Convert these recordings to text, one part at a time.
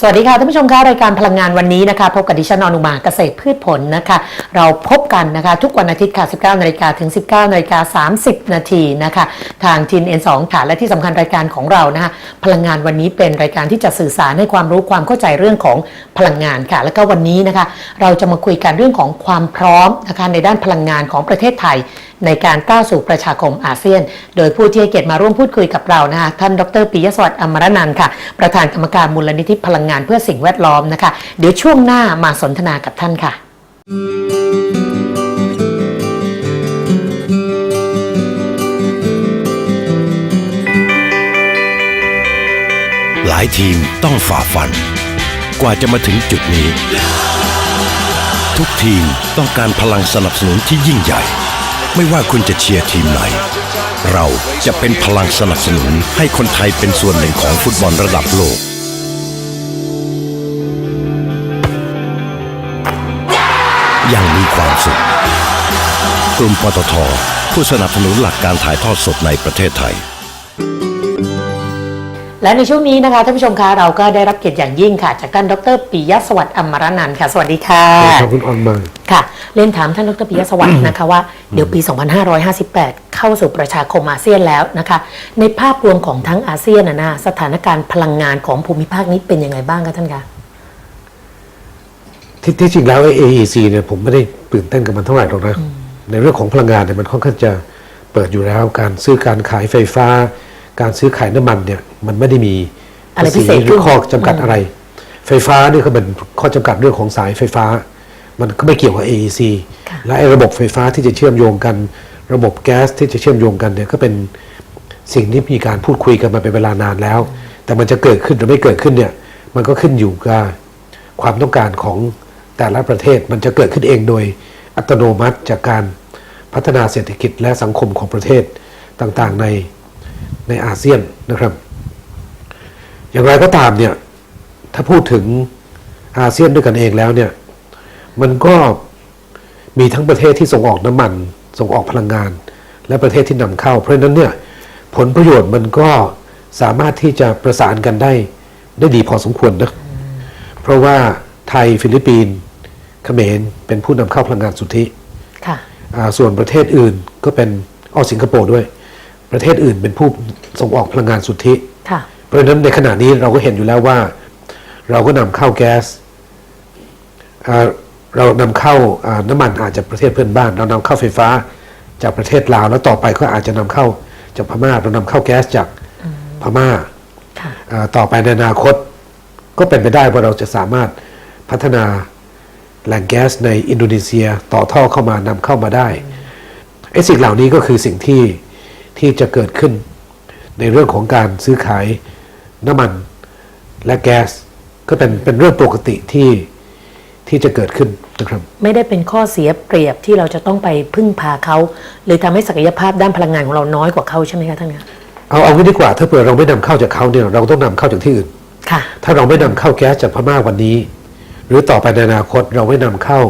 สวัสดีค่ะท่านผู้ชมคะรายการพลังงานวันนี้นะคะพบกับดิฉันอนุมาเกษตรพืชผลนะคะ เราพบกันนะคะ ทุกวันอาทิตย์ค่ะ 19นาฬิกาถึง 19นาฬิกา30 นาทีนะคะ ทางทีน N2 ค่ะและที่สำคัญรายการของเรานะคะพลังงานวันนี้เป็นรายการที่จะสื่อสารให้ความรู้ความเข้าใจเรื่องของพลังงานค่ะ แล้วก็วันนี้นะคะ เราจะมาคุยกันเรื่องของความพร้อมนะคะในด้านพลังงานของประเทศไทยในการก้าวสู่ประชาคมอาเซียน โดยผู้ที่ให้เกียรติมาร่วมพูดคุยกับเรานะคะท่านดรปิยสวัสดิ์อมรนันท์ค่ะ ประธานกรรมการมูลนิธิพลังงานเพื่อสิ่งแวดล้อมนะคะ เดี๋ยวช่วงหน้ามาสนทนากับท่านค่ะ หลายทีมต้องฝ่าฟัน กว่าจะมาถึงจุดนี้ ทุกทีมต้องการพลังสนับสนุนที่ยิ่งใหญ่ ไม่ว่าคุณจะเชียร์ทีมไหน เราจะเป็นพลังสนับสนุนให้คนไทยเป็นส่วนหนึ่งของฟุตบอลระดับโลก อย่างมีความสุข กลุ่มปตทผู้สนับสนุนหลักการถ่ายทอดสดในประเทศไทย และในช่วงนี้นะคะท่านผู้ชมคะเราก็ได้รับเกียรติอย่างยิ่งค่ะ จากท่านดรปิยสวัสดิ์อมรนันท์ค่ะสวัสดีค่ะขอบคุณออนมาค่ะเรียนถามท่านดรปิยสวัสดิ์นะคะว่าเดี๋ยวปี 2558 เข้าสู่ประชาคมอาเซียนแล้วนะคะ ในภาพรวมของทั้งอาเซียนนะนะสถานการณ์พลังงานของภูมิภาคนี้เป็นยังไงบ้างคะท่านคะที่ที่จริงแล้วไอ้ AEC เนี่ยผมไม่ได้ตื่นเต้นกับมันเท่าไหร่หรอกนะในเรื่องของพลังงานเนี่ยมันค่อนข้างจะเปิดอยู่แล้วการซื้อการขายไฟฟ้า การซื้อขายน้ำมันเนี่ยมันไม่ได้มีอะไรพิเศษหรือข้อจำกัดอะไร ไฟฟ้านี่ก็เป็นข้อจำกัดเรื่องของสายไฟฟ้า มันก็ไม่เกี่ยวกับ AEC ค่ะและไอ้ระบบไฟฟ้าที่จะเชื่อมโยงกัน ระบบแก๊สที่จะเชื่อมโยงกันเนี่ยก็เป็นสิ่งที่มีการพูดคุยกันมาเป็นเวลานานแล้ว แต่มันจะเกิดขึ้นหรือไม่เกิดขึ้นเนี่ยมันก็ขึ้นอยู่กับความต้องการของแต่ละประเทศมันจะเกิดขึ้นเองโดยอัตโนมัติจากการพัฒนาเศรษฐกิจและสังคมของประเทศต่างๆใน ในอาเซียนนะครับ อย่างไรก็ตามเนี่ยถ้าพูดถึงอาเซียนด้วยกันเองแล้วเนี่ยมันก็มีทั้งประเทศที่ส่งออกน้ำมัน ส่งออกพลังงาน และประเทศที่นำเข้า เพราะฉะนั้นเนี่ยผลประโยชน์มันก็สามารถที่จะประสานกันได้ได้ดีพอสมควรนะเพราะว่าไทยฟิลิปปินส์เขมรเป็นผู้นำเข้าพลังงานสุทธิค่ะอ่าส่วนประเทศอื่นก็เป็นออสิงคโปร์ด้วย ประเทศอื่นเป็นผู้ส่งออกพลังงานสุทธิ ค่ะ เพราะฉะนั้นในขณะนี้เราก็เห็นอยู่แล้วว่า เราก็นำเข้าแก๊สอ่าเรานำเข้าอ่าน้ำมันอาจจะประเทศเพื่อนบ้าน เรานำเข้าไฟฟ้าจากประเทศลาว แล้วต่อไปก็อาจจะนำเข้าจากพม่า เรานำเข้าแก๊สจากพม่า ค่ะอ่าต่อไปในอนาคตก็เป็นไปได้ว่าเราจะสามารถพัฒนาแหล่งแก๊สในอินโดนีเซียต่อท่อเข้ามานำเข้ามาได้ไอ้สิ่งเหล่านี้ก็คือสิ่งที่ ที่จะเกิดขึ้น ในเรื่องของการซื้อขายน้ำมันและแก๊สก็เป็นเป็นเรื่องปกติที่ที่จะเกิดขึ้นนะครับ ไม่ได้เป็นข้อเสียเปรียบที่เราจะต้องไปพึ่งพาเขาหรือทำให้ศักยภาพด้านพลังงานของเราน้อยกว่าเขาใช่ไหมคะท่านคะเอาเอางี้ดีกว่าถ้าเผื่อเราไม่นำเข้าจากเขาเนี่ยเราต้องนำเข้าจากที่อื่นค่ะ ถ้าเราไม่นำเข้าแก๊สจากพม่าวันนี้ หรือต่อไปในอนาคตเราไม่นำเข้า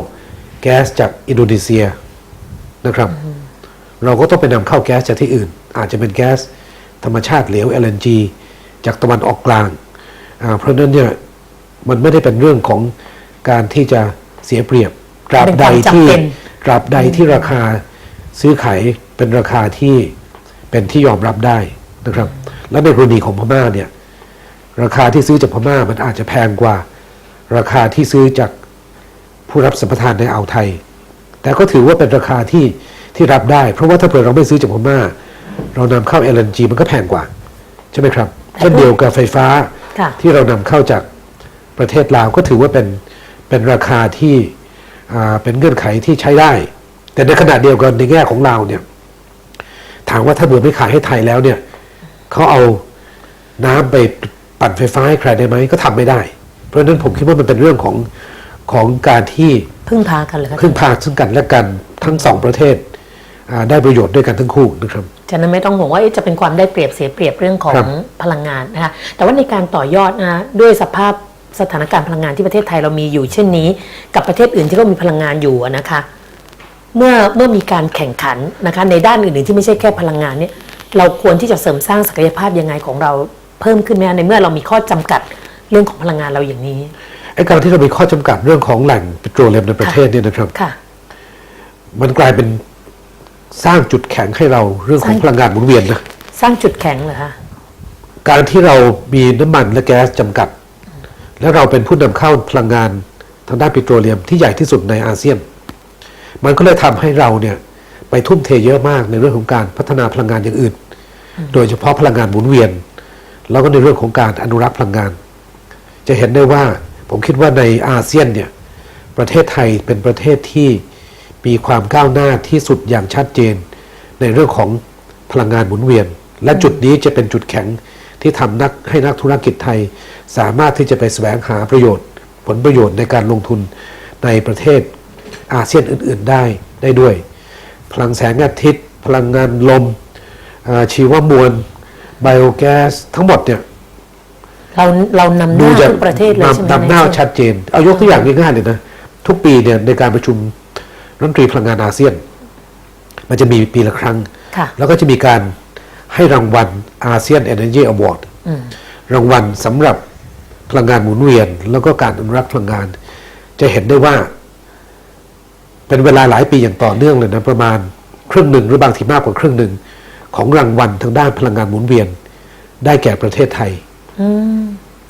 แก๊สจากอินโดนีเซียนะครับ เราก็ต้องไปนำเข้าแก๊สจากที่อื่น อาจจะเป็นแก๊สธรรมชาติเหลว LNG จากตะวันออกกลางอ่าเพราะฉะนั้นเนี่ยมันไม่ได้เป็นเรื่องของการที่จะเสียเปรียบตราบใดเป็นความที่จำเป็นตราบใดที่ราคาซื้อขายเป็นราคาที่เป็นที่ยอมรับได้นะครับ และในกรณีของพม่าเนี่ยราคาที่ซื้อจากพม่ามันอาจจะแพงกว่า ราคาที่ซื้อจากผู้รับสัมปทานในอ่าวไทย แต่ก็ถือว่าเป็นราคาที่ ที่รับได้ เพราะว่าถ้าเผื่อเราไม่ซื้อจากพม่าเรานำเข้า LNG มันก็แพงกว่า ใช่ไหมครับแต่เช่นเดียวกับไฟฟ้าค่ะที่เรานำเข้าจากประเทศลาวก็ถือว่าเป็นเป็นราคาที่อ่าเป็นเงื่อนไขที่ใช้ได้ แต่ในขณะเดียวกันในแง่ของลาวเนี่ยถามว่าถ้าเบื่อไม่ขายให้ไทยแล้วเนี่ยเขาเอาน้ำไปปั่นไฟฟ้าให้ใครได้ไหมก็ทำไม่ได้ เพราะฉะนั้นผมคิดว่ามันเป็นเรื่องของของการที่พึ่งพากันเลยคะพึ่งพาซึ่งกันและกันทั้งสองประเทศอ่า ได้ประโยชน์ด้วยกันทั้งคู่นะครับฉะนั้นไม่ต้องห่วงว่าเอ๊ะจะเป็นความได้เปรียบเสียเปรียบเรื่องขอครังบพลังงานนะคะแต่ว่าในการต่อยอดนะด้วยสภาพสถานการณ์พลังงานที่ประเทศไทยเรามีอยู่ เช่นนี้ กับประเทศอื่นที่ก็มีพลังงานอยู่อะนะคะ เมื่อเมื่อมีการแข่งขันนะคะในด้านอื่นๆที่ไม่ใช่แค่พลังงานเนี่ยเราควรที่จะเสริมสร้างศักยภาพยังไงของเราเพิ่มขึ้นไหมคะในเมื่อเรามีข้อจำกัดเรื่องของพลังงานเราอย่างนี้ไอ้การที่เรามีข้อจำกัดเรื่องของแหล่งปิโตรเลียมในประเทศเนี่ยนะครับค่ะมันกลายเป็น สร้างจุดแข็งให้เราเรื่องของใช่พลังงานหมุนเวียนนะสร้างจุดแข็งเหรอคะการที่เรามีน้ำมันและแก๊สจำกัด และเราเป็นผู้นำเข้าพลังงานทางด้านปิโตรเลียมที่ใหญ่ที่สุดในอาเซียน มันก็เลยทำให้เราเนี่ยไปทุ่มเทเยอะมากในเรื่องของการพัฒนาพลังงานอย่างอื่น โดยเฉพาะพลังงานหมุนเวียน แล้วก็ในเรื่องของการอนุรักษ์พลังงาน จะเห็นได้ว่าผมคิดว่าในอาเซียนเนี่ยประเทศไทยเป็นประเทศที่ มีความก้าวหน้าที่สุดอย่างชัดเจน ในเรื่องของพลังงานหมุนเวียน และจุดนี้จะเป็นจุดแข็งที่ทำนักให้นักธุรกิจไทย สามารถที่จะไปแสวงหาประโยชน์ ผลประโยชน์ในการลงทุนในประเทศอาเซียนอื่น ๆได้ได้ด้วย พลังแสงอาทิตย์ พลังงานลมอ่าชีวมวลไบโอแก๊สทั้งหมดเนี่ยเราเรานำหดูน้าจะทุกประเทศเลยใช่ไหมนำนำหน้าใช่ชัดเจน เอายกตัวอย่างง่ายๆเลยนะ ทุกปีเนี่ยในการประชุม รัฐมนตรีพลังงานอาเซียน มันจะมีปีละครั้งค่ะแล้วก็จะมีการให้รางวัลอาเซียน Energy Award รางวัลสำหรับพลังงานหมุนเวียน แล้วก็การอนุรักษ์พลังงาน จะเห็นได้ว่า เป็นเวลาหลายปีอย่างต่อเนื่องเลยนะประมาณครึ่งหนึ่งหรือบางทีมากกว่าครึ่งหนึ่งของรางวัลทางด้านพลังงานหมุนเวียน ได้แก่ประเทศไทย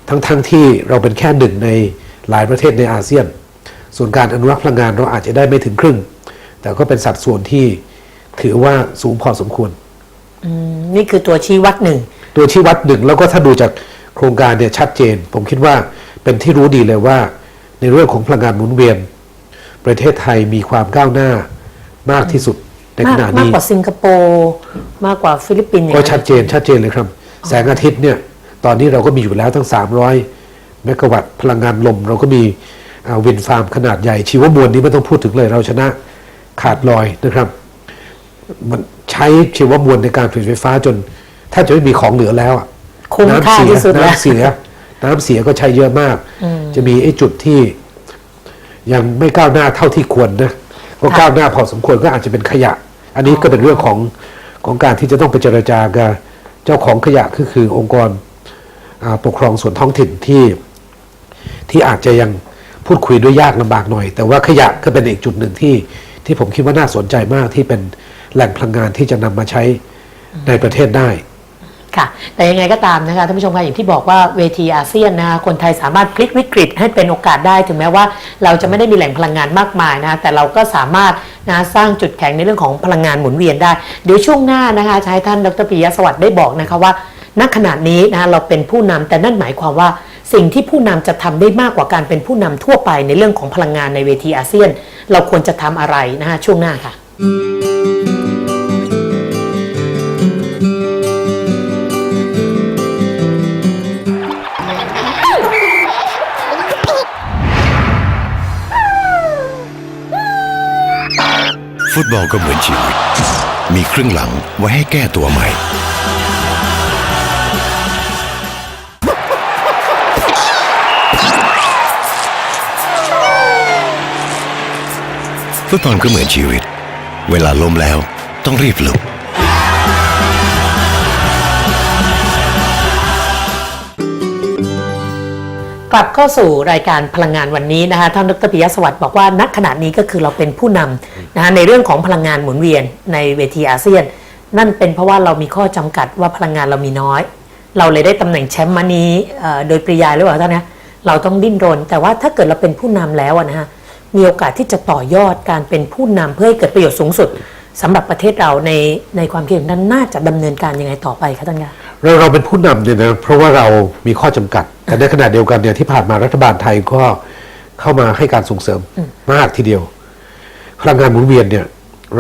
ทั้งๆทที่เราเป็นแค่หนึ่งในหลายประเทศในอาเซียน ส่วนการอนุรักษ์พลังงานเราอาจจะได้ไม่ถึงครึ่ง แต่ก็เป็นสัดส่วนที่ถือว่าสูงพอสมควรนี่คือตัวชี้วัดหนึ่ง ตัวชี้วัดหนึ่งแล้วก็ถ้าดูจากโครงการเนี่ยชัดเจน ผมคิดว่าเป็นที่รู้ดีเลยว่า ในเรื่องของพลังงานหมุนเวียน ประเทศไทยมีความก้าวหน้ามากที่สุดในขมากณะมากนี้กว่าสิงคโปร์มากกว่าฟิลิปปินส์อย่างก็นั้นชัดเจนชัดเจนเลยครับ แสงอาทิตย์เนี่ย ตอนนี้เราก็มีอยู่แล้วทั้ง 300 เมกะวัตต์พลังงานลม เราก็มีอ่า วินฟาร์มขนาดใหญ่ชีวมวลนี้ไม่ต้องพูดถึงเลยเราชนะขาดลอยนะครับ มันใช้ชีวมวลในการผลิตไฟฟ้าจนแทบจะไม่มีของเหลือแล้วอะคุ้มน้ำค่าเสียที่สุดแล้วน้ำเสีย น้ำเสียก็ใช้เยอะมาก จะมีไอ้จุดที่ ยังไม่ก้าวหน้าเท่าที่ควรนะก็ก้าวหน้าพอสมควรก็อาจจะเป็นขยะ อันนี้ก็เป็นเรื่องของของการที่จะต้องไปเจรจากับเจ้าของขยะก็คือองค์กรอาปกครองส่วนท้องถิ่นที่ที่อาจจะยัง พูดคุยด้วยยากลำบากหน่อย แต่ว่าขยะก็เป็นอีกจุดหนึ่งที่ที่ผมคิดว่าน่าสนใจมากที่เป็นแหล่งพลังงานที่จะนำมาใช้ในประเทศได้ค่ะแต่ยังไงก็ตามนะคะท่านผู้ชมคะอย่างที่บอกว่าเวทีอาเซียนนะคะคนไทยสามารถพลิกวิกฤตให้เป็นโอกาสได้ ถึงแม้ว่าเราจะไม่ได้มีแหล่งพลังงานมากมายนะะแต่เราก็สามารถนะสร้างจุดแข็งในเรื่องของพลังงานหมุนเวียนได้ เดี๋ยวช่วงหน้านะคะให้ท่านดรปิยะสวัสดิ์ได้บอกนะคะว่าณขณะนี้นะะเราเป็นผู้นำแต่นั่นหมายความว่า สิ่งที่ผู้นำจะทำได้มากกว่าการเป็นผู้นำทั่วไปในเรื่องของพลังงานในเวทีอาเซียน เราควรจะทำอะไรนะคะช่วงหน้าค่ะฟุตบอลก็เหมือนชีวิต มีครึ่งหลังไว้ให้แก้ตัวใหม่ ฟุตบอลก็เหมือนชีวิต เวลาล้มแล้วต้องรีบลุกกลับเข้าสู่รายการพลังงานวันนี้นะคะท่านดรปิยสวัสดิ์บอกว่าณขณะนี้ก็คือเราเป็นผู้นำนะคะในเรื่องของพลังงานหมุนเวียนในเวทีอาเซียน นั่นเป็นเพราะว่าเรามีข้อจำกัดว่าพลังงานเรามีน้อย เราเลยได้ตำแหน่งแชมป์มานี้โดยปริยายหรือเปล่าท่านนะเราต้องดิ้นรน แต่ว่าถ้าเกิดเราเป็นผู้นำแล้วนะฮะ มีโอกาสที่จะต่อยอดการเป็นผู้นำเพื่อให้เกิดประโยชน์สูงสุดสำหรับประเทศเราในในความคิดของท่านน่าจะดำเนินการยังไงต่อไปคะท่านคะเราเราเป็นผู้นำเนี่ยนะเพราะว่าเรามีข้อจำกัด แต่ในขณะเดียวกันเนี่ยที่ผ่านมารัฐบาลไทยก็เข้ามาให้การส่งเสริมมากทีเดียว พลังงานหมุนเวียนเนี่ย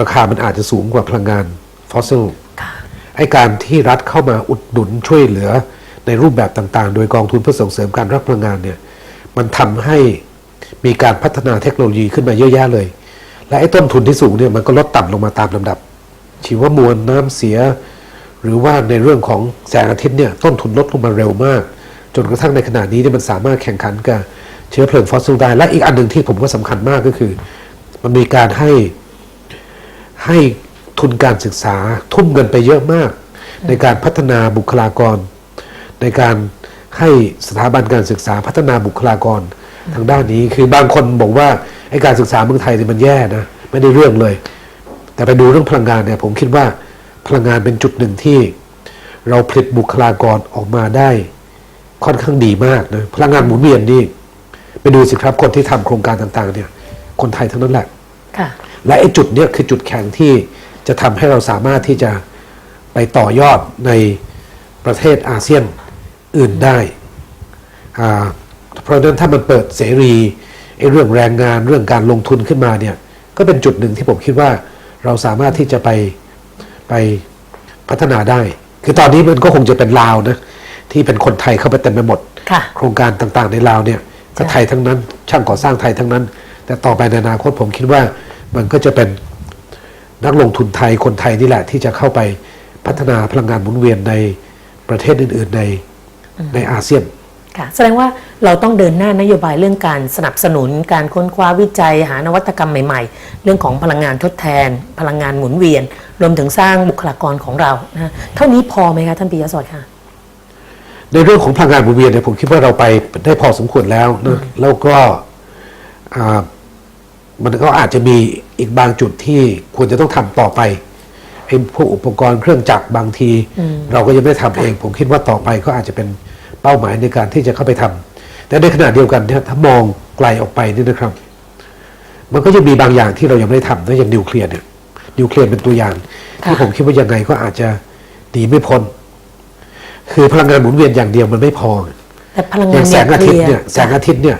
ราคามันอาจจะสูงกว่าพลังงานฟอสซิลไอการที่รัฐเข้ามาอุดหนุนช่วยเหลือในรูปแบบต่างๆ โดยกองทุนเพื่อส่งเสริมการรับพลังงานเนี่ย มันทำให้ มีการพัฒนาเทคโนโลยีขึ้นมาเยอะแยะเลย และไอ้ต้นทุนที่สูงเนี่ยมันก็ลดต่ำลงมาตามลำดับ ชีวมวลน้ำเสีย หรือว่าในเรื่องของแสงอาทิตย์เนี่ยต้นทุนลดลงมาเร็วมาก จนกระทั่งในขณะนี้เนี่ยมันสามารถแข่งขันกับเชื้อเพลิงฟอสซิลได้ และอีกอันหนึ่งที่ผมว่าสำคัญมากก็คือ มันมีการให้ให้ทุนการศึกษาทุ่มเงินไปเยอะมาก ในการพัฒนาบุคลากร ในการให้สถาบันการศึกษาพัฒนาบุคลากร ทางด้านนี้คือบางคนบอกว่าไอ้การศึกษาเมืองไทยเนี่ยมันแย่นะไม่ได้เรื่องเลย แต่ไปดูเรื่องพลังงานเนี่ย ผมคิดว่าพลังงานเป็นจุดหนึ่งที่ เราผลิตบุคลากรออกมาได้ค่อนข้างดีมากนะพลังงานหมุนเวียนนี่ไปดูสิครับคนที่ทำโครงการต่างๆ เนี่ย คนไทยทั้งนั้นแหละค่ะและไอ้จุดเนี้ยคือจุดแข็งที่จะทำให้เราสามารถที่จะไปต่อยอดในประเทศอาเซียนอื่นได้อ่า เพราะฉะนั้นถ้ามันเปิดเสรีไอ้เรื่องแรงงานเรื่องการลงทุนขึ้นมาเนี่ยก็เป็นจุดหนึ่งที่ผมคิดว่าเราสามารถที่จะไปไปพัฒนาได้ คือตอนนี้มันก็คงจะเป็นลาวนะที่เป็นคนไทยเข้าไปเต็มไปหมดค่ะโครงการต่างๆในลาวเนี่ยก็ใช่ไทยทั้งนั้น ช่างก่อสร้างไทยทั้งนั้น แต่ต่อไปในอนาคตผมคิดว่ามันก็จะเป็นนักลงทุนไทยคนไทยนี่แหละ ที่จะเข้าไปพัฒนาพลังงานหมุนเวียนในประเทศอื่น ๆ ในในอาเซียน ค่ะแสดงว่าเราต้องเดินหน้านโยบายเรื่องการสนับสนุน การค้นคว้าวิจัย หานวัตกรรมใหม่ ๆ เรื่องของพลังงานทดแทน พลังงานหมุนเวียน รวมถึงสร้างบุคลากรของเรานะเท่านี้พอไหมคะท่านปิยะสวัสดิ์ค่ะในเรื่องของพลังงานหมุนเวียนเนี่ยผมคิดว่าเราไปได้พอสมควรแล้วนะแล้วก็อ่ามันก็อาจจะมีอีกบางจุดที่ควรจะต้องทำต่อไปไอ้พวกอุปกรณ์เครื่องจักรบางที เราก็ยังไม่ได้ทำเอง ผมคิดว่าต่อไปก็อาจจะเป็น เป้าหมายในการที่จะเข้าไปทำแต่ในขณะเดียวกันเนี่ยถ้ามองไกลออกไปนี่นะครับ มันก็ยังมีบางอย่างที่เรายังไม่ได้ทำนะอย่างนิวเคลียร์เนี่ยนิวเคลียร์เป็นตัวอย่างที่ค่ะผมคิดว่ายังไงก็อาจจะหนีไม่พ้นคือพลังงานหมุนเวียนอย่างเดียวมันไม่พอแต่พลังานองย่างแสงอาทิตย์เนี่ยคลีร์แสงอาทิตย์เนี่ย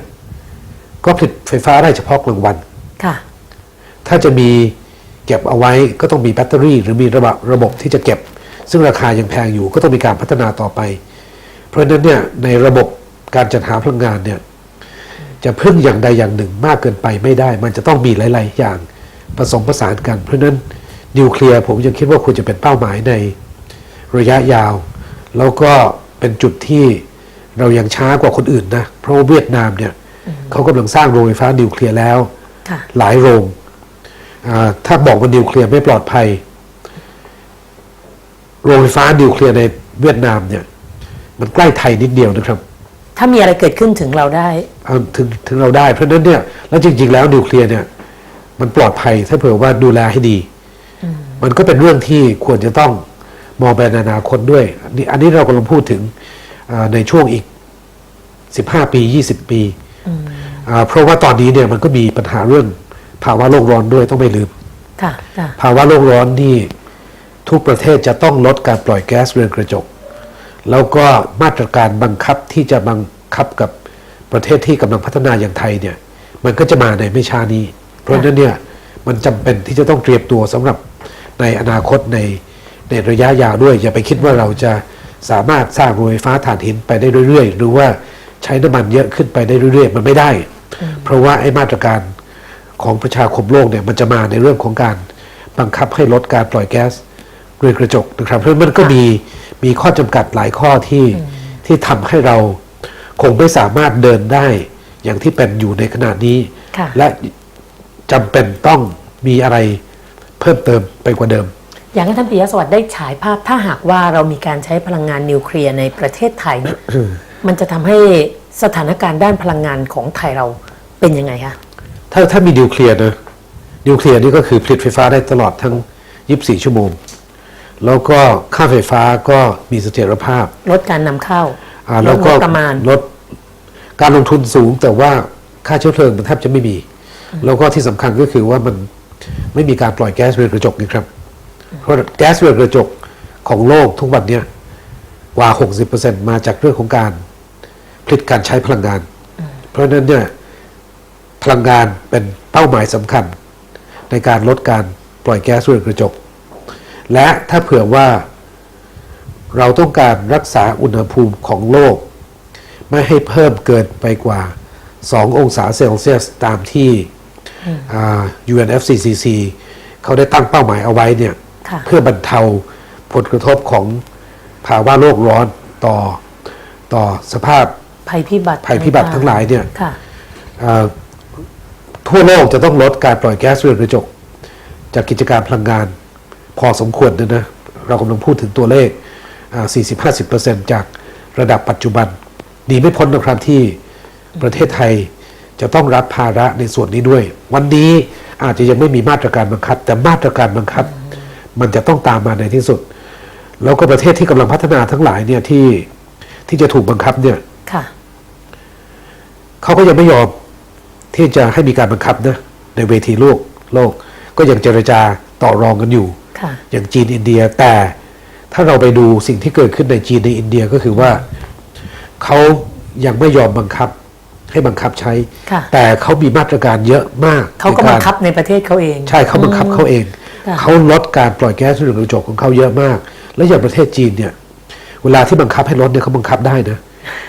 ก็ผลิตไฟฟ้าได้เฉพาะกลางวันค่ะ ถ้าจะมีเก็บเอาไว้ก็ต้องมีแบตเตอรี่ หรือมีระบบระบบที่จะเก็บ ซึ่งราคายังแพงอยู่ก็ต้องมีการพัฒนาต่อไปเพ ราะฉะนั้นเนี่ยในระบบการจัดหาพลังงานเนี่ยจะพึ่งอย่างใดอย่างหนึ่งมากเกินไปไม่ได้ มันจะต้องมีหลาย ๆ อย่างผสมผสานกัน เพราะฉะนั้นนิวเคลียร์ผมยังคิดว่าควรจะเป็นเป้าหมายในระยะยาว แล้วก็เป็นจุดที่เรายังช้ากว่าคนอื่นนะ เพราะว่าเวียดนามเนี่ยเขากำลังสร้างโรงไฟฟ้านิวเคลียร์แล้วค่ะหลายโรงอ่าถ้าบอกว่านิวเคลียร์ไม่ปลอดภัย โรงไฟฟ้านิวเคลียร์ในเวียดนามเนี่ย มันใกล้ไทยนิดเดียวนะครับ ถ้ามีอะไรเกิดขึ้นถึงเราได้เอาถึงถึงเราได้เพราะฉะนั้นเนี่ยแล้วจริง ๆ แล้วนิวเคลียร์เนี่ย มันปลอดภัยถ้าเผื่อว่าดูแลให้ดี มันก็เป็นเรื่องที่ควรจะต้องมองไปในอนาคตด้วยอันนี้อันนี้เรากำลังพูดถึงอ่าในช่วงอีก 15 ปี 20 ปีอ่าเพราะว่าตอนนี้เนี่ยมันก็มีปัญหาเรื่องภาวะโลกร้อนด้วยต้องไม่ลืมค่ะค่ะภาวะโลกร้อนนี่ทุกประเทศจะต้องลดการปล่อยแก๊สเรือนกระจก แล้วก็มาตรการบังคับที่จะบังคับกับประเทศที่กำลังพัฒนาอย่างไทยเนี่ย มันก็จะมาในไม่ช้านี้ เพราะฉะนั้นเนี่ยมันจำเป็นที่จะต้องเตรียมตัวสำหรับในอนาคตในในระยะยาวด้วย อย่าไปคิดว่าเราจะสามารถสร้างโรงไฟฟ้าถ่านหินไปได้เรื่อยๆ หรือว่าใช้น้ำมันเยอะขึ้นไปได้เรื่อยๆ มันไม่ได้ เพราะว่าไอ้มาตรการของประชาคมโลกเนี่ยมันจะมาในเรื่องของการบังคับให้ลดการปล่อยแก๊ส เรือนกระจกนะครับ เพราะฉะนั้นมันก็มีมีข้อจำกัดหลายข้อที่ที่ทำให้เราคงไม่สามารถเดินได้อย่างที่เป็นอยู่ในขณะนี้ค่ะและจำเป็นต้องมีอะไรเพิ่มเติมไปกว่าเดิม อยากให้ท่านปิยะสวัสดิ์ได้ฉายภาพถ้าหากว่าเรามีการใช้พลังงานนิวเคลียร์ในประเทศไทยเนี่ยมันจะทำให้สถานการณ์ด้านพลังงานของไทยเราเป็นยังไงคะถ้าถ้ามีนิวเคลียร์นะนิวเคลียร์นี่ก็คือผลิตไฟฟ้าได้ตลอดทั้ง 24 ชั่วโมง แล้วก็ค่าไฟฟ้าก็มีเสถียรภาพ ลดการนำเข้าอ่าลแล้ดวงก็บประมาณลดการลงทุนสูงแต่ว่าค่าเชื้อเพลิงมันแทบจะไม่มี แล้วก็ที่สำคัญก็คือว่ามันไม่มีการปล่อยแก๊สเรือนกระจกนี่ครับ เพราะแก๊สเรือนกระจกของโลกทุกวันเนี้ยกว่า 60%มาจากเรื่องของการผลิตการใช้พลังงาน เพราะฉะนั้นเนี่ยพลังงานเป็นเป้าหมายสำคัญ ในการลดการปล่อยแก๊สเรือนกระจก และถ้าเผื่อว่าเราต้องการรักษาอุณหภูมิของโลก ไม่ให้เพิ่มเกินไปกว่า 2 องศาเซลเซียสตามที่อ่า UNFCCC เขาได้ตั้งเป้าหมายเอาไว้เนี่ยค่ะเพื่อบรรเทาผลกระทบของภาวะโลกร้อนต่อต่อสภาพภัยพิบัติภัยพิบัติทั้งหลายเนี่ยค่ะอ่าทั่วโลกจะต้องลดการปล่อยแก๊สเรือนกระจก จากกิจการพลังงาน พอสมควรนะนะเรากำลังพูดถึงตัวเลขอ่า40-50%จากระดับปัจจุบันหนีไม่พ้นนะครับที่ประเทศไทยจะต้องรับภาระในส่วนนี้ด้วย วันนี้อาจจะยังไม่มีมาตรการบังคับ แต่มาตรการบังคับ มันจะต้องตามมาในที่สุด แล้วก็ประเทศที่กำลังพัฒนาทั้งหลายเนี่ยที่ที่จะถูกบังคับเนี่ยค่ะเขาก็ยังไม่ยอมที่จะให้มีการบังคับนะในเวทีโลกโลก ก็ยังเจรจาต่อรองกันอยู่ค่ะ อย่างจีนอินเดียแต่ถ้าเราไปดูสิ่งที่เกิดขึ้นในจีนในอินเดียก็คือว่าเขายังไม่ยอมบังคับให้บังคับใช้ค่ะแต่เขามีมาตรการเยอะมากเขาก็ในบัรงคับในประเทศเขาเอง ใช่เขาบังคับเขาเองค่ะเขาลดการปล่อยแก๊สเรือนกระจกของเขาเยอะมาก แล้วอย่างประเทศจีนเนี่ย เวลาที่บังคับให้ลดเนี่ยเขาบังคับได้นะ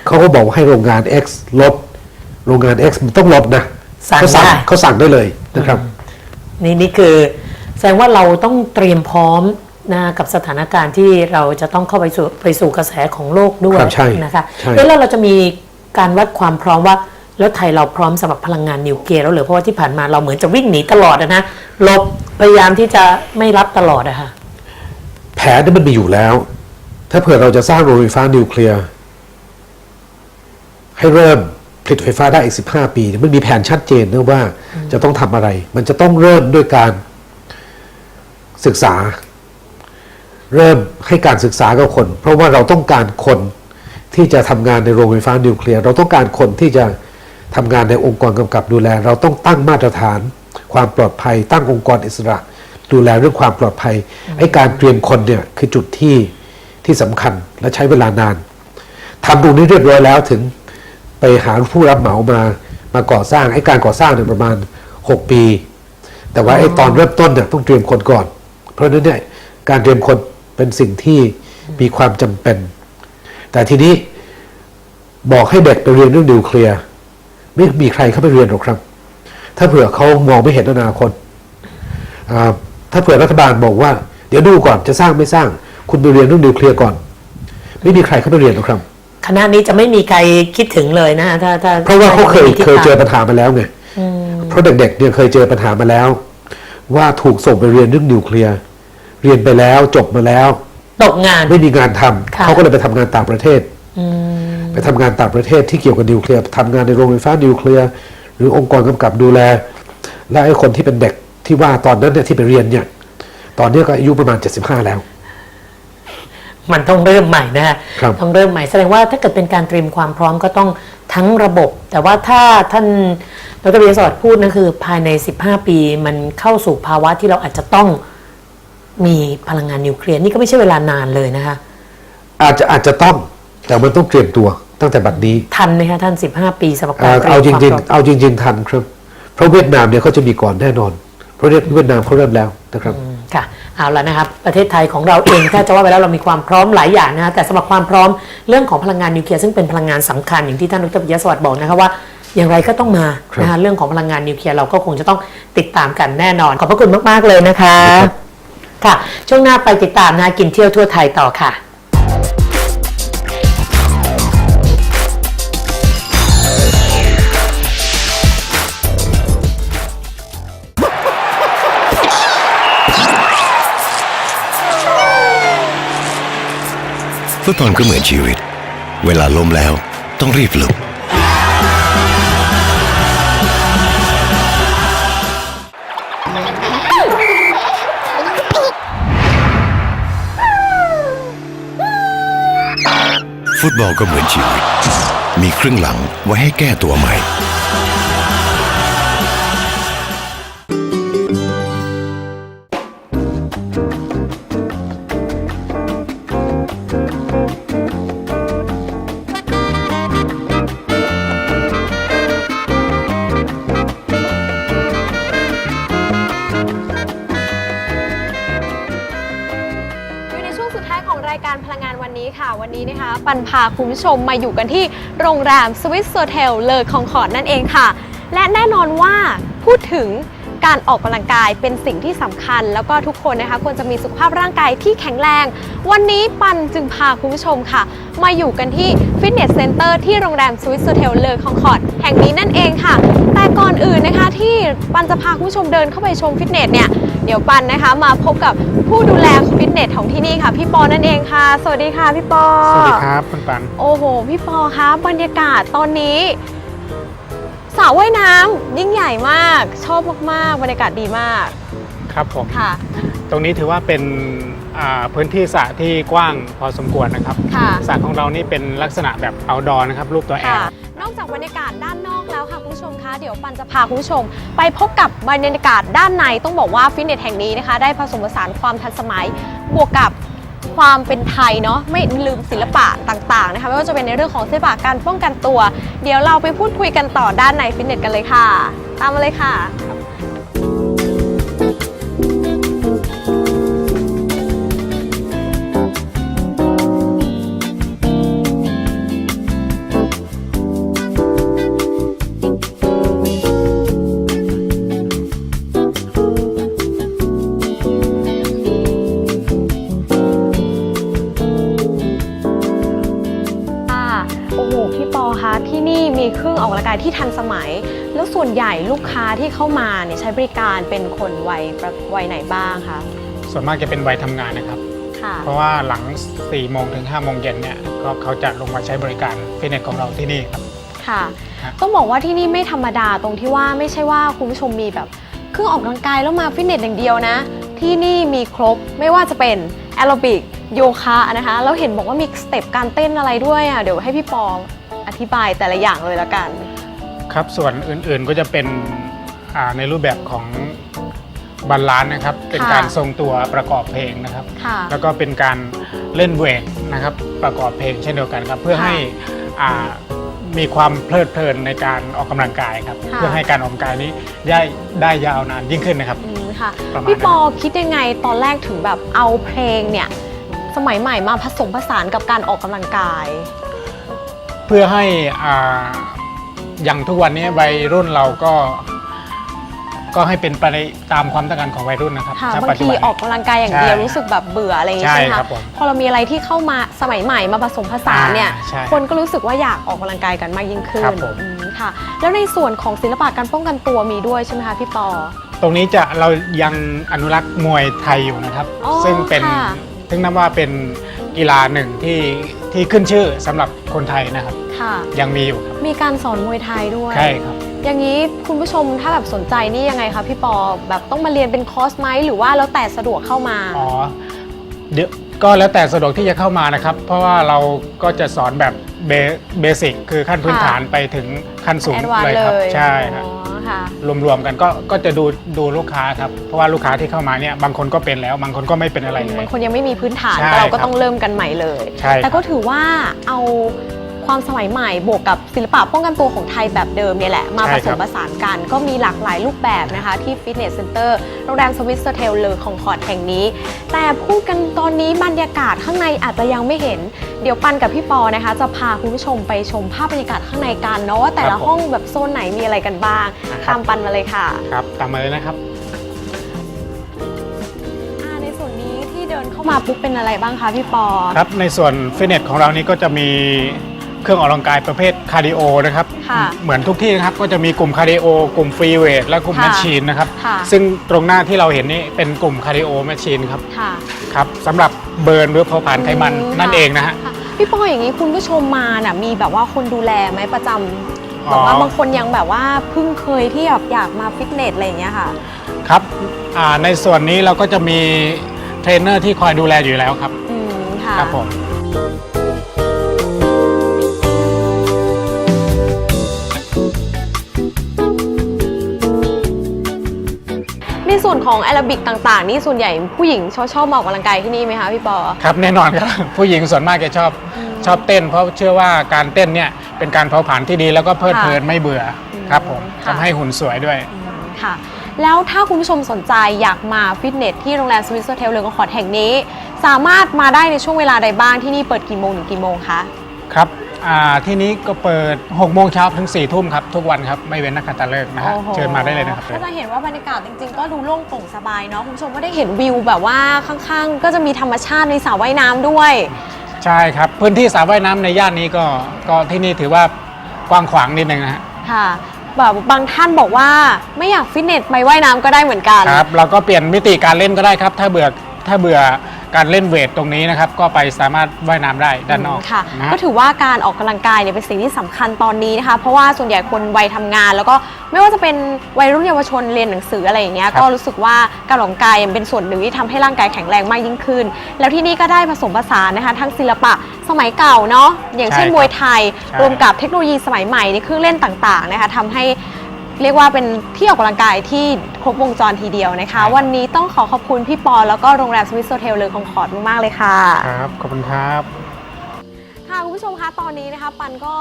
เขาก็บอกว่าให้โรงงาน X ลด โรงงาน X มันต้องลดนะสั่งเขาสั่งได้เขาสั่งได้เลยนะครับ นี่นี่คือ แสดงว่าเราต้องเตรียมพร้อมนะกับสถานการณ์ที่เราจะต้องเข้าไปสู่ไปสู่กระแสของโลกด้วยครับใช่นะคะใช่เอ๊ะแล้วเราจะมีการวัดความพร้อมว่า แล้วไทยเราพร้อมสำหรับพลังงานนิวเคลียร์แล้วเหรือเพราะว่าที่ผ่านมาเราเหมือนจะวิ่งหนีตลอดอะนะหลบพยายามที่จะไม่รับตลอดอะค่ะ แผนนี่มันมีอยู่แล้ว ถ้าเผื่อเราจะสร้างโรงไฟฟ้านิวเคลียร์ให้เริ่มผลิตไฟฟ้าได้อีก 15 ปีเนี่ยมันมีแผนชัดเจนนะว่าจะต้องทำอะไร มันจะต้องเริ่มด้วยการ ศึกษา เริ่มให้การศึกษากับคน เพราะว่าเราต้องการคนที่จะทำงานในโรงไฟฟ้านิวเคลียร์เราต้องการคนที่จะทำงานในองค์กรกำกับดูแล เราต้องตั้งมาตรฐาน ความปลอดภัย ตั้งองค์กรอิสระ ดูแลเรื่องความปลอดภัยไอ้การเตรียมคนเนี่ยคือจุดที่ที่สำคัญและใช้เวลานานทำตรงนี้เรียบร้อยแล้วถึงไปหาผู้รับเหมามามาก่อสร้างไอ้การก่อสร้างเนี่ยประมาณ 6 ปี แต่ว่าไอ้ตอนเริ่มต้นเนี่ยต้องเตรียมคนก่อน เพราะฉะนั้นเนี่ยการเตรียมคนเป็นสิ่งที่มีความจำเป็น แต่ทีนี้บอกให้เด็กไปเรียนเรื่องนิวเคลียร์ไม่มีใครเข้าไปเรียนหรอกครับ ถ้าเผื่อเขามองไม่เห็นอนาคตอ่าถ้าเผื่อรัฐบาลบอกว่า เดี๋ยวดูก่อนจะสร้างไม่สร้าง คุณไปเรียนเรื่องนิวเคลียร์ก่อน ไม่มีใครเข้าไปเรียนหรอกครับคณะนี้จะไม่มีใครคิดถึงเลยนะถ้าถ้าเพราะว่าเขาเคยไม่มีทิศเคยเจอทางปัญหามาแล้วไงเพราะเด็กๆเนี่ยเคยเจอปัญหามาแล้ว ว่าถูกส่งไปเรียนเรื่องนิวเคลียร์ เรียนไปแล้วจบมาแล้ว ตกงาน ไม่มีงานทำค่ะ เขาก็เลยไปทำงานต่างประเทศไปทำงานต่างประเทศที่เกี่ยวกับนิวเคลียร์ทำงานในโรงไฟฟ้านิวเคลียร์หรือองค์กรกำกับดูแล และไอ้คนที่เป็นเด็กที่ว่าตอนนั้นเนี่ยที่ไปเรียนเนี่ย ตอนนี้ก็อายุประมาณ 75 แล้ว มันต้องเริ่มใหม่นะฮะครับต้องเริ่มใหม่แสดงว่าถ้าเกิดเป็นการเตรียมความพร้อมก็ต้องทั้งระบบ แต่ว่าถ้าท่านดรวิยสวัสดิ์พูดนะคือ ภายใน 15 ปีมันเข้าสู่ภาวะที่เราอาจจะต้อง มีพลังงานนิวเคลียร์นี่ก็ไม่ใช่เวลานานเลยนะคะ อาจจะอาจจะต้องแต่มันต้องเตรียมตัวตั้งแต่บัดนี้ ทันไหมคะท่าน 15 ปีสำหรับกาอ่ารเตรียมเอาจความริงพร้อมๆเอาจริง ๆ ทันครับ เพราะเวียดนามเนี่ยเขาจะมีก่อนแน่นอน เพราะเวียดนามเขาเริ่มแล้วนะครับค่ะเอาละนะครับประเทศไทยของเราเองถ้าจะว่าไปแล้วเรามีความพร้อมหลายอย่างนะคะแต่สำหรับความพร้อมเรื่องของพลังงานนิวเคลียร์ซึ่งเป็นพลังงานสำคัญอย่างที่ท่านดรปิยะสวัสดิ์บอกนะคะว่าอย่างไรก็ต้องมาครับนะคะเรื่องของพลังงานนิวเคลียร์เราก็คงจะต้องติดตามกันแน่นอน ขอบพระคุณมาก ๆ เลยนะคะ ค่ะ ช่วงหน้าไปติดตามนะกินเที่ยวทั่วไทยต่อค่ะฟุตบอลก็เหมือนชีวิต เวลาล้มแล้วต้องรีบลุก ฟุตบอลก็เหมือนชีวิต มีครึ่งหลังไว้ให้แก้ตัวใหม่ คุณผู้ชมมาอยู่กันที่โรงแรมสวิสโซเทลเลอคองคอร์ดนั่นเองค่ะ และแน่นอนว่าพูดถึงการออกกำลังกายเป็นสิ่งที่สำคัญ แล้วก็ทุกคนนะคะควรจะมีสุขภาพร่างกายที่แข็งแรง วันนี้ปันจึงพาคุณผู้ชมค่ะ มาอยู่กันที่ฟิตเนสเซ็นเตอร์ที่โรงแรมสวิสโซเทลเลอคองคอร์ดแห่งนี้นั่นเองค่ะ แต่ก่อนอื่นนะคะที่ปันจะพาคุณผู้ชมเดินเข้าไปชมฟิตเนสเนี่ย เดี๋ยวปันนะคะ มาพบกับผู้ดูแลฟิตเนสของที่นี่ค่ะ พี่ปอนั่นเองค่ะ สวัสดีค่ะพี่ปอ สวัสดีครับคุณปัน โอ้โห พี่ปอคะบรรยากาศตอนนี้สระว่ายน้ำยิ่งใหญ่มาก ชอบมากๆ บรรยากาศดีมาก ครับผมค่ะ ตรงนี้ถือว่าเป็นอ่าพื้นที่สระที่กว้างพอสมควรนะครับค่ะสระของเรานี่เป็นลักษณะแบบ outdoor นะครับรูปตัวแอค่ะลนอกจากบรรยากาศด้าน ผู้ชมคะเดี๋ยวปันจะพาคุณผู้ชม ไปพบกับบรรยากาศด้านในต้องบอกว่าฟิตเนสแห่งนี้นะคะ ได้ผสมผสานความทันสมัยบวกกับความเป็นไทยเนาะไม่ลืมศิลปะต่างๆนะคะไม่ว่าจะเป็นในเรื่องของศิลปะการป้องกันตัว เดี๋ยวเราไปพูดคุยกันต่อด้านในฟิตเนสกันเลยค่ะ ตามมาเลยค่ะค่ะ ลูกค้าที่เข้ามาเนี่ยใช้บริการเป็นคนวัยประวัยไหนบ้างคะ ส่วนมากจะเป็นวัยทำงานนะครับ ค่ะ เพราะว่าหลัง4โมงถึง5โมงเย็นเนี่ยก็เขาจะลงมาใช้บริการฟิตเนสของเราที่นี่ครับ ค่ะ ครับ ต้องบอกว่าที่นี่ไม่ธรรมดาตรงที่ว่าไม่ใช่ว่าคุณผู้ชมมีแบบเครื่องออกกำลังกายแล้วมาฟิตเนสอย่างเดียวนะ ที่นี่มีครบไม่ว่าจะเป็นแอโรบิกโยคะนะคะแล้วเห็นบอกว่ามีสเต็ปการเต้นอะไรด้วยอะเดี๋ยวให้พี่ปออธิบายแต่ละอย่างเลยละกัน ครับ ส่วนอื่นๆก็จะเป็นอ่าในรูปแบบของบาลานซ์นะครับ เป็นค่ะการทรงตัวประกอบเพลงนะครับค่ะแล้วก็เป็นการเล่นเวทนะครับ ประกอบเพลงเช่นเดียวกันครับ เพื่อค่ะให้อ่ามีความเพลิดเพลินในการออกกำลังกายครับค่ะเพื่อให้การออกกำลังกายนี้ได้ได้ยาวนานยิ่งขึ้นนะครับอืมค่ะประมาณพี่ปอนั้นคิดยังไงตอนแรกถึงแบบเอาเพลงเนี่ยสมัยใหม่มาผสมผสานกับการออกกำลังกาย เพื่อให้ อ่าอย่างทุกวันนี้วัยรุ่นเราก็ก็ให้เป็นไปตามความต้องการของวัยรุ่นนะครับค่ะณบางปัจจุทีบัน ออกกำลังกายอย่างเดียวใช่รู้สึกแบบเบื่ออะไรอย่างงี้ใช่ใช่ไหมครัคะบผมพอเรามีอะไรที่เข้ามาสมัยใหม่มาผสมผสานเนี่ย อ่าใช่คนก็รู้สึกว่าอยากออกกำลังกายกันมากยิ่งขึ้นครับผม อืมค่ะ แล้วในส่วนของศิลปะการป้องกันตัวมีด้วยใช่ไหมคะพี่ปอ ตรงนี้จะเรายังอนุรักษ์มวยไทยอยู่นะครับ อ๋อซึ่งเป็นค่ะซึ่งนับว่าเป็นกีฬาหนึ่งที่ ที่ขึ้นชื่อสำหรับคนไทยนะครับ ค่ะ ยังมีอยู่ครับมีการสอนมวยไทยด้วย ใช่ครับ อย่างนี้คุณผู้ชมถ้าแบบสนใจนี่ยังไงคะพี่ปอแบบต้องมาเรียนเป็นคอร์สไหมหรือว่าแล้วแต่สะดวกเข้ามา อ๋อเดี๋ยว ก็แล้วแต่สะดวกที่จะเข้ามานะครับ เพราะว่าเราก็จะสอนแบบเบเบสิกคือขั้นพื้นค่ะฐานไปถึงขั้นสูงแอดวานเลยเลครับยใช่ครับอ๋อค่ะ รวมๆกันก็ก็จะดูดูลูกค้าครับเพราะว่าลูกค้าที่เข้ามาเนี่ยบางคนก็เป็นแล้ว บางคนก็ไม่เป็นอะไรเลยบางคนยังไม่มีพื้นฐานใช่แต่เราก็ครับต้องเริ่มกันใหม่เลย ใช่ครับแต่ก็ถือว่าเอา ความสมัยใหม่บวกกับศิลปะป้องกันตัวของไทยแบบเดิมเนี่ยแหละ มาผสมผสานกันก็มีหลากหลายรูปแบบนะคะ ที่ฟิตเนสเซ็นเตอร์โรงแรมสวิสเทลเลอของคอร์ดแห่งนี้ แต่พูดกันตอนนี้บรรยากาศข้างในอาจจะยังไม่เห็น เดี๋ยวปันกับพี่ปอนะคะ จะพาคุณผู้ชมไปชมภาพบรรยากาศข้างในกันเนาะว่าแต่ละห้องแบบโซนไหนมีอะไรกันบ้างนะครับตามปันมาเลยค่ะครับตามมาเลยนะครับอ่าในส่วนนี้ที่เดินเข้ามาปุ๊บเป็นอะไรบ้างคะพี่ปอ ครับ ในส่วนฟิตเนสของเรานี้ก็จะมี เครื่องออกกำลังกายประเภทคาร์ดิโอนะครับ ค่ะเหมือนทุกที่นะครับก็จะมีกลุ่มคาร์ดิโอกลุ่มฟรีเวทและกลุ่มค่ะแมชชีนนะครับค่ะ ซึ่งตรงหน้าที่เราเห็นนี่เป็นกลุ่มคาร์ดิโอแมชชีนครับค่ะ ครับสำหรับเบิร์นหรือเผาผลาญไขมันอืม นั่นเองนะฮะ ค่ะพี่ปออย่างนี้คุณผู้ชมมาน่ะมีแบบว่าคนดูแลไหมประจำอ๋แบอบว่าบางคนยังแบบว่าเพิ่งเคยที่แบบอยากมาฟิตเนสอะไรอย่างเงี้ยค่ะ ครับอ่าในส่วนนี้เราก็จะมีเทรนเนอร์ที่คอยดูแลอยู่แล้วครับอืมค่ะ ครับผม ส่วนของแอโรบิกต่าง ๆ นี่ส่วนใหญ่ผู้หญิงชอบชอบมาออกกำลังกายที่นี่ไหมคะพี่ปอ ครับแน่นอนครับ ผู้หญิงส่วนมากจะชอบชอบเต้น เพราะเชื่อว่าการเต้นเนี่ยเป็นการเผาผลาญที่ดีแล้วก็เพลิดเพลินไม่เบื่อครับผมค่ะ ทำให้หุ่นสวยด้วย ค่ะ แล้วถ้าคุณผู้ชมสนใจอยากมาฟิตเนสที่โรงแรมสวิสเทลเลอร์คอร์ดแห่งนี้ สามารถมาได้ในช่วงเวลาใดบ้างที่นี่เปิดกี่โมงถึงกี่โมงคะ ครับ อ่าที่นี้ก็เปิด 6 โมงเช้าถึง 4 ทุ่มครับ ทุกวันครับ ไม่เว้นนักขัตฤกษ์นะฮะ โอ้โหเชิญมาได้เลยนะครับ ก็จะเห็นว่าบรรยากาศจริงๆ ก็ดูโล่งโปร่งสบายเนาะคุณผู้ชมก็ได้เห็นวิวแบบว่าข้างๆ ก็จะมีธรรมชาติในสระว่ายน้ำด้วย ใช่ครับ พื้นที่สระว่ายน้ำในย่านนี้ก็ก็ที่นี่ถือว่ากว้างขวางนิดนึงนะฮะ ค่ะแบบบางท่านบอกว่าไม่อยากฟิตเนสไปว่ายน้ำก็ได้เหมือนกัน ครับ เราก็เปลี่ยนมิติการเล่นก็ได้ครับ ถ้าเบื่อถ้าเบื่อ การเล่นเวทตรงนี้นะครับก็ไปสามารถว่ายน้ำได้ด้านนอกค่ะ นะฮะ ก็ถือว่าการออกกำลังกายเนี่ยเป็นสิ่งที่สำคัญตอนนี้นะคะ เพราะว่าส่วนใหญ่คนวัยทำงาน แล้วก็ไม่ว่าจะเป็นวัยรุ่นเยาวชนเรียนหนังสืออะไรอย่างเงี้ยครับ ก็รู้สึกว่าการออกกำลังกายเป็นส่วนหนึ่งที่ทำให้ร่างกายแข็งแรงมากยิ่งขึ้น แล้วที่นี่ก็ได้ผสมผสานนะคะ ทั้งศิลปะสมัยเก่าเนาะอย่างเช่นใช่ครับมวยไทยใช่รวมกับเทคโนโลยีสมัยใหม่ในเครื่องเล่นต่างๆนะคะทำให้ เรียกว่าเป็นที่ออกกำลังกายที่ครบวงจรทีเดียวนะคะ วันนี้ต้องขอขอบคุณพี่ปอแล้วก็โรงแรมสวิสโซเทลเลยคองคอร์ดมาก ๆ เลยค่ะ ครับ ขอบคุณครับ ค่ะคุณผู้ชมคะตอนนี้นะคะปันก็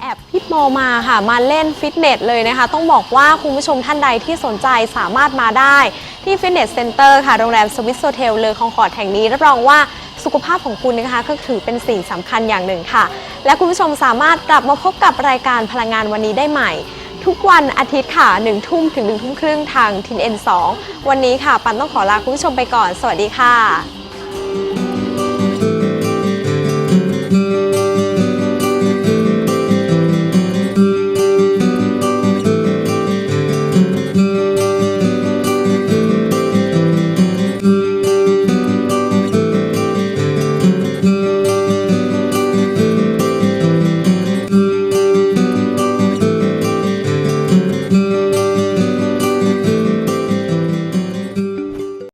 แอบพี่ปอมาค่ะ มาเล่นฟิตเนสเลยนะคะ ต้องบอกว่าคุณผู้ชมท่านใดที่สนใจสามารถมาได้ที่ฟิตเนสเซ็นเตอร์ค่ะโรงแรมสวิสโซเทลเลอคองคอร์ดแห่งนี้รับรองว่าสุขภาพของคุณนะคะก็ถือเป็นสิ่งสำคัญอย่างหนึ่งค่ะ และคุณผู้ชมสามารถกลับมาพบกับรายการพลังงานวันนี้ได้ใหม่ ทุกวันอาทิตย์ค่ะ1ทุ่มถึง1ทุ่มครึ่งทางทิน N2 วันนี้ค่ะ ปันต้องขอลาคุณผู้ชมไปก่อน สวัสดีค่ะ